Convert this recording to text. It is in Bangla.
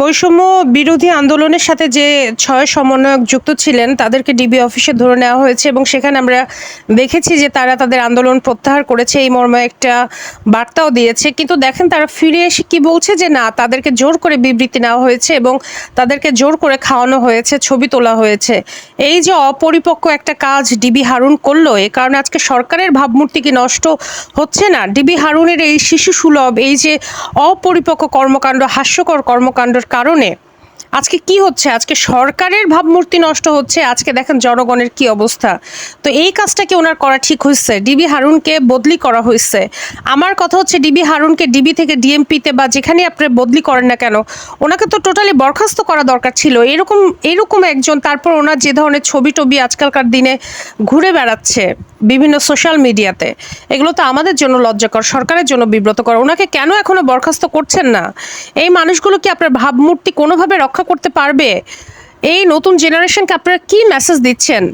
বৈষম্য বিরোধী আন্দোলনের সাথে যে ছয় সমন্বয়ক যুক্ত ছিলেন, তাদেরকে ডিবি অফিসে ধরে নেওয়া হয়েছে এবং সেখানে আমরা দেখেছি যে তারা তাদের আন্দোলন প্রত্যাহার করেছে। এই মর্মে একটা বার্তাও দিয়েছে। কিন্তু দেখেন, তারা ফিরে এসে কি বলছে যে না, তাদেরকে জোর করে বিবৃতি নেওয়া হয়েছে এবং তাদেরকে জোর করে খাওয়ানো হয়েছে, ছবি তোলা হয়েছে। এই যে অপরিপক্ক একটা কাজ ডিবি হারুন করল, এ কারণে আজকে সরকারের ভাবমূর্তি কি নষ্ট হচ্ছে না? ডিবি হারুনের এই শিশু সুলভ, এই যে অপরিপক্ক কর্মকাণ্ড, হাস্যকর কর্মকাণ্ডের কারণে আজকে কি হচ্ছে? আজকে সরকারের ভাবমূর্তি নষ্ট হচ্ছে। আজকে দেখেন জনগণের কি অবস্থা। তো এই কাজটা কি ওনার করা ঠিক হয়েছে ডিবি হারুনকে বদলি করা হয়েছে আমার কথা হচ্ছে ডিবি হারুনকে ডিবি থেকে ডিএমপিতে বা যেখানে আপনি বদলি করেন না কেন, ওনাকে তো টোটালি বরখাস্ত করা দরকার ছিল। এরকম এরকম একজন, তারপর ওনার যে ধরনের ছবি টবি আজকালকার দিনে ঘুরে বেড়াচ্ছে বিভিন্ন সোশ্যাল মিডিয়াতে এগুলো তো আমাদের জন্য লজ্জাকর, সরকারের জন্য বিব্রতকর। ওনাকে কেন এখনও বরখাস্ত করছেন না? এই মানুষগুলো কি আপনার ভাবমূর্তি কোনোভাবে রক্ষা করতে পারবে? এই নতুন জেনারেশনকে আপনারা কি মেসেজ দিচ্ছেন?